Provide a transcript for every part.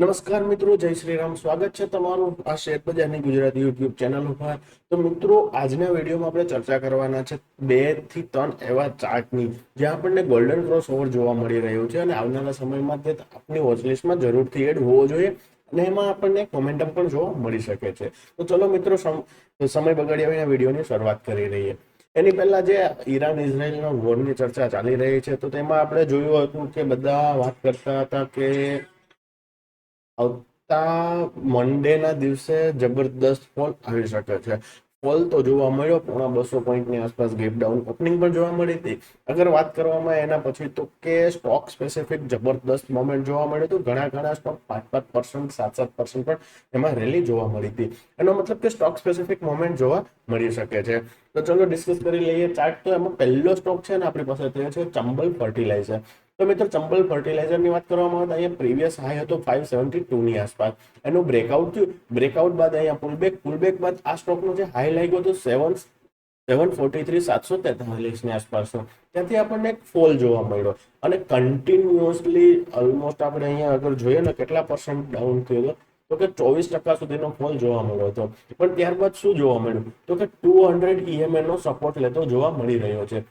નમસ્કાર મિત્રો, જય શ્રી રામ. સ્વાગત છે તમારું આ શેર બજારની ગુજરાતી યુટ્યુબ ચેનલ ઉપર. તો મિત્રો, આજના વિડીયોમાં આપણે ચર્ચા કરવાના છે બેથી ત્રણ એવા ચાર્ટની, જ્યાં આપણને ગોલ્ડન ક્રોસ ઓવર જોવા મળી રહ્યું છે અને આવનારા સમયમાં તે આપની વોચલિસ્ટમાં જરૂરથી એડ હોવો જોઈએ અને એમાં આપણને મોમેન્ટમ પણ જોવા મળી શકે છે. તો ચલો મિત્રો, સમ- સમય બગાડ્યા વિના વિડીયોની શરૂઆત કરી રહીએ એની પહેલા જે ઈરાન ઇઝરાયલના વોરની ચર્ચા ચાલી રહી છે, તો તેમાં આપણે જોયું હતું કે બધા વાત કરતા હતા કે આવતા મંડે ના દિવસે જબરદસ્ત ફોલ આવી શકે છે. ફોલ તો જોવા મળ્યો, પોણા બસો પોઈન્ટની આસપાસ ગેપ ડાઉન ઓપનિંગ પણ જોવા મળી હતી. અગર વાત કરવામાં એના પછી તો કે સ્ટોક સ્પેસિફિક જબરદસ્ત મોમેન્ટ જોવા મળ્યું હતું. ઘણા ઘણા સ્ટોક પાંચ પાંચ પર્સન્ટ સાત સાત પર્સન્ટ પણ એમાં રેલી જોવા મળી હતી. એનો મતલબ કે સ્ટોક સ્પેસિફિક મોમેન્ટ જોવા મળી શકે છે. તો ચલો ડિસ્કસ કરી લઈએ. ચાર્ટ તો એમાં પહેલો સ્ટોક છે ને આપણી પાસે તે છે ચંબલ ફર્ટિલાઇઝર તો મિત્રો ચંબલ ફર્ટિલાઇઝરની વાત કરવામાં આવે તો અહીંયા પ્રીવિયસ હાઈ હતો ફાઈવ સેવન્ટી ટુની આસપાસ. એનું બ્રેકઆઉટ થયું. બ્રેકઆઉટ બાદ અહીંયા પુલબેક પુલબેક બાદ આ સ્ટોકનો જે હાઈ લાગ્યો હતો સેવન સેવન ફોર્ટી થ્રી સાતસો તેતાલીસની આસપાસનો ત્યાંથી આપણને એક ફોલ જોવા મળ્યો. અને કન્ટિન્યુઅસલી ઓલમોસ્ટ આપણે અહીંયા અગર જોઈએ ને કેટલા પર્સન્ટ ડાઉન થયો હતો? તો કે ચોવીસ ટકા સુધીનો ફોલ જોવા મળ્યો હતો. પણ ત્યારબાદ શું જોવા મળ્યું? તો કે ટુ હંડ્રેડ ઈએમએ નો સપોર્ટ લેતો જોવા મળી રહ્યો છે.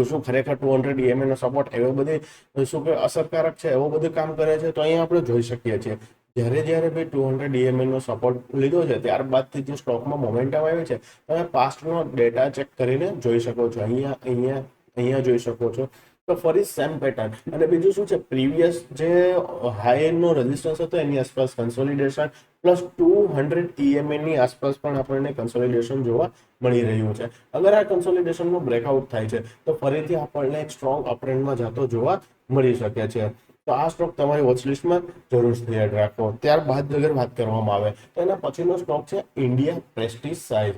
તો શું ખરેખર ટુ હંડ્રેડ ઈએમએ નો સપોર્ટ એવો બધી શું કે અસરકારક છે એવો બધું કામ કરે છે? તો અહીંયા આપણે જોઈ શકીએ છીએ. જ્યારે જ્યારે ભાઈ ટુ હંડ્રેડ ઈએમએ નો સપોર્ટ લીધો છે, ત્યારબાદથી જે સ્ટોકમાં મોમેન્ટમ આવ્યું છે, તમે પાસ્ટનો ડેટા ચેક કરીને જોઈ શકો છો. અહીંયા અહીંયા અહીંયા જોઈ શકો છો. તો ફરી સેમ પેટર્ન અને બીજું શું છે? પ્રીવિયસ જે હાઈ નો રેઝિસ્ટન્સ હતો, એની આસપાસ consolidation plus two hundred EMA ની આસપાસ પણ આપણને કન્સોલિડેશન જોવા મળી રહ્યું છે. અગર આ કન્સોલિડેશનનો બ્રેકઆઉટ થાય છે, તો ફરીથી આપણને એક સ્ટ્રોંગ અપટ્રેન્ડમાં જતો જોવા મળી શકે છે. તો આ સ્ટોક તમારી વોચલિસ્ટમાં જરૂરથી યાદ રાખો. ત્યારબાદ અગર વાત કરવામાં આવે, તો એના પછીનો સ્ટોક છે ઇન્ડિયા પ્રેસ્ટિસાઇડ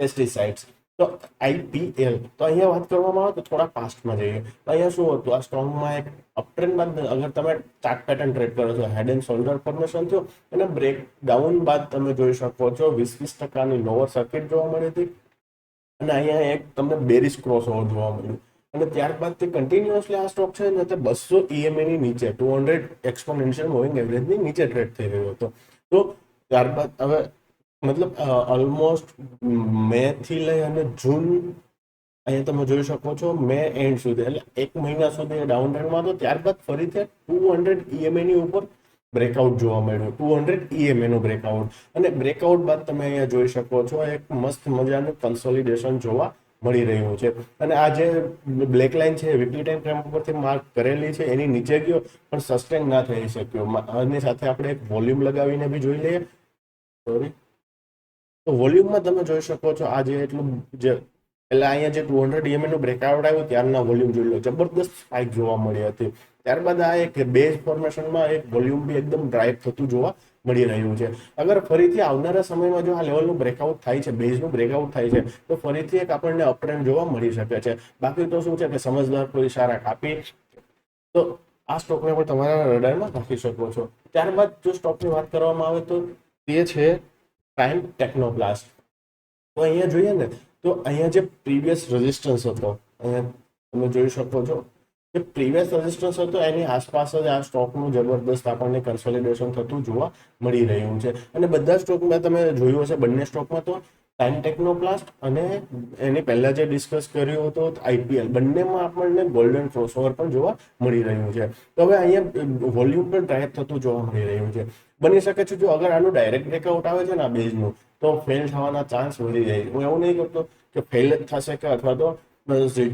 પેસ્ટિસાઇડ્સ તો આઈપીએલ તો અહીંયા વાત કરવામાં આવે તો થોડા પાસ્ટમાં જઈએ. તો અહીંયા શું હતું? આ સ્ટ્રોંગમાં એક અપટ્રેન્ડ બાદ અગર તમે ચાર્ટ પેટર્ન ટ્રેડ કરો છો હેડ એન્ડ શોલ્ડર ફોર્મેશન થયો, અને બ્રેક ડાઉન બાદ તમે જોઈ શકો છો વીસ વીસ ટકાની લોઅર સર્કિટ જોવા મળી હતી. અને અહીંયા એક તમને બેરિશ ક્રોસ ઓવર જોવા મળ્યું. અને ત્યારબાદ તે કન્ટિન્યુઅસલી આ સ્ટોક છે, ને તે બસો ઈએમએ ની નીચે ટુ હંડ્રેડ એક્સપોનેન્શિયલ મૂવિંગ એવરેજની નીચે ટ્રેડ થઈ રહ્યો હતો. તો ત્યારબાદ હવે મતલબ ઓલમોસ્ટ મે થી લઈ અને જૂન અહીંયા તમે જોઈ શકો છો, મે એન્ડ સુધી. એટલે એક મહિના સુધી ડાઉન ટ્રેન્ડમાં હતો. ત્યારબાદ ફરીથી ટુ હંડ્રેડ ઈએમએ ની ઉપર બ્રેકઆઉટ જોવા મળ્યું. ટુ હંડ્રેડ ઈએમએ નું બ્રેકઆઉટ અને બ્રેકઆઉટ બાદ તમે અહીંયા જોઈ શકો છો, એક મસ્ત મજાનું કન્સોલિડેશન જોવા મળી રહ્યું છે. અને આ જે બ્લેક લાઇન છે વીકલી ટાઈમ ફ્રેમ ઉપરથી માર્ક કરેલી છે, એની નીચે ગયો, પણ સસ્ટેન ના થઈ શક્યો. અને સાથે આપણે એક વોલ્યુમ લગાવીને બી જોઈ લઈએ. સોરી તો વોલ્યુમમાં તમે જોઈ શકો છો, આ જે એટલું જે એટલે અહીંયા જે ટુ હંડ્રેડ ઈએમએ નું બ્રેકઆઉટ આવ્યું, ત્યારના વોલ્યુમ જોઈ લો, જબરદસ્ત સ્પાઇક જોવા મળી હતી. ત્યારબાદ આ એક બેઝ ફોર્મેશનમાં એક વોલ્યુમ બી એકદમ ડ્રાઈવ થતું જોવા મળી રહ્યું છે. અગર ફરીથી આવનારા સમયમાં જો આ લેવલનું બ્રેકઆઉટ થાય છે બેઝનું બ્રેકઆઉટ થાય છે, તો ફરીથી એક આપણને અપટ્રેન્ડ જોવા મળી શકે છે. બાકી તો શું છે કે સમજદાર કોઈ ઇશારા કાપી તો આ સ્ટોકને પણ તમારા રડારમાં રાખી શકો છો. ત્યારબાદ જો સ્ટોકની વાત કરવામાં આવે તો તે છે પ્રાઇમ ટેકનોપ્લાસ્ટ તો અહીંયા જોઈએ ને, તો અહીંયા જે પ્રીવિયસ રેઝિસ્ટન્સ હતો, અહીંયા તમે જોઈ શકો છો જે પ્રીવિયસ રેઝિસ્ટન્સ હતો, એની આસપાસ જ આ સ્ટોકનું જબરદસ્ત આપણને કન્સોલિડેશન થતું જોવા મળી રહ્યું છે. અને બધા સ્ટોકમાં તમે જોયું હશે, બંને સ્ટોકમાં તો ટાઈમ ટેકનોપ્લાસ્ટ અને એની પહેલા જે ડિસ્કસ કર્યું હતો આઈપીએલ બંનેમાં આપણને ગોલ્ડન ક્રોસઓવર પણ જોવા મળી રહ્યું છે. તો હવે અહીંયા વોલ્યુમ પણ ડ્રાઈવ થતું જોવા મળી રહ્યું છે. બની શકે છે જો અગર આનું ડાયરેક્ટ બ્રેકઆઉટ આવે છે ને આ બેઝનું, તો ફેલ થવાના ચાન્સ વધી જાય. હું એવું નહીં કરતો કે ફેલ જ થશે કે અથવા તો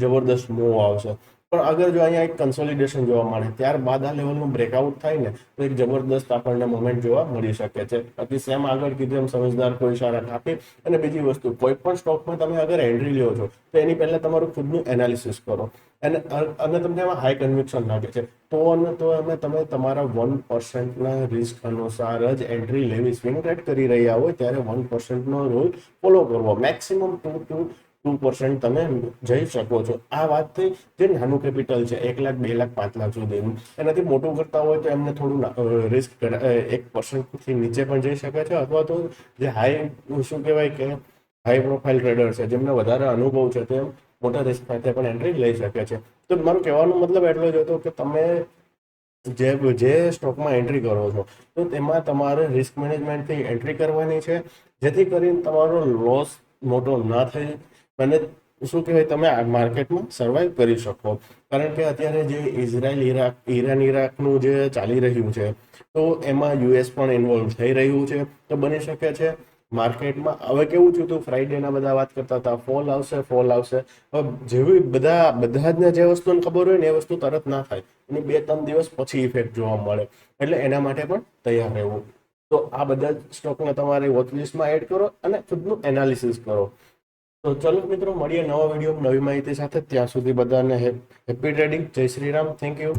જબરદસ્ત મૂવ આવશે. પણ અગર જો અહીંયા એક કન્સોલિડેશન જોવા મળે, ત્યારબાદ આ લેવલનું બ્રેકઆઉટ થાય ને, તો એક જબરદસ્ત આપણને મોમેન્ટ જોવા મળી શકે છે. બાકી સેમ આગળ કીધું એમ સમજદાર કોઈ ઇશારા આપી અને બીજી વસ્તુ કોઈ પણ સ્ટોકમાં તમે અગર એન્ટ્રી લ્યો છો, તો એની પહેલાં તમારું ખુદનું એનાલિસિસ કરો. અને અને તમને એમાં હાઈ કન્વિક્શન લાગે છે. તો અને તો અમે તમે તમારા વન પર્સન્ટના રિસ્ક અનુસાર જ એન્ટ્રી લેવી સ્વિંગ ટ્રેડ કરી રહ્યા હોય, ત્યારે વન પર્સન્ટનો રોલ ફોલો કરવો. Maximum two two two percent તમે જઈ શકો છો. આ વાત થઈ જે નાનું કેપિટલ છે, એક લાખ, બે લાખ, પાંચ લાખ સુધીનું એનાથી મોટું કરતા હોય તો એમને થોડું રિસ્ક એક પર્સન્ટથી નીચે પણ જઈ શકે છે અથવા તો જે હાઈ શું કહેવાય કે હાઈ પ્રોફાઇલ ટ્રેડર છે, જેમને વધારે અનુભવ છે તે મોટા રિસ્ક સાથે પણ એન્ટ્રી લઈ શકે છે. તો મારું કહેવાનો મતલબ એટલો જ હતો કે તમે જે જે સ્ટોકમાં એન્ટ્રી કરો છો, તો તેમાં તમારે રિસ્ક મેનેજમેન્ટથી એન્ટ્રી કરવાની છે. જેથી કરીને તમારો લોસ મોટો ના થાય અને શું કહેવાય, તમે આ માર્કેટમાં સર્વાઈવ કરી શકો. કારણ કે અત્યારે જે ઇઝરાયલ ઈરાક ઈરાન, ઈરાકનું જે ચાલી રહ્યું છે, તો એમાં યુએસ પણ ઇન્વોલ્વ થઈ રહ્યું છે. તો બની શકે છે, માર્કેટમાં હવે કેવું થયું હતું ફ્રાઈડેના બધા વાત કરતા હતા ફોલ આવશે ફોલ આવશે. જેવી બધા બધા જ જે વસ્તુને ખબર હોય ને, એ વસ્તુ તરત ના થાય. એની બે ત્રણ દિવસ પછી ઇફેક્ટ જોવા મળે. એટલે એના માટે પણ તૈયાર રહેવું. તો આ બધા જ સ્ટોકને તમારી વોચલિસ્ટમાં એડ કરો અને ખુદનું એનાલિસિસ કરો. તો ચલો મિત્રો, મળીએ નવા વીડિયો નવી માહિતી સાથે. ત્યાં સુધી બધાને હેપી ટ્રેડિંગ. જય શ્રી રામ થેન્ક યુ.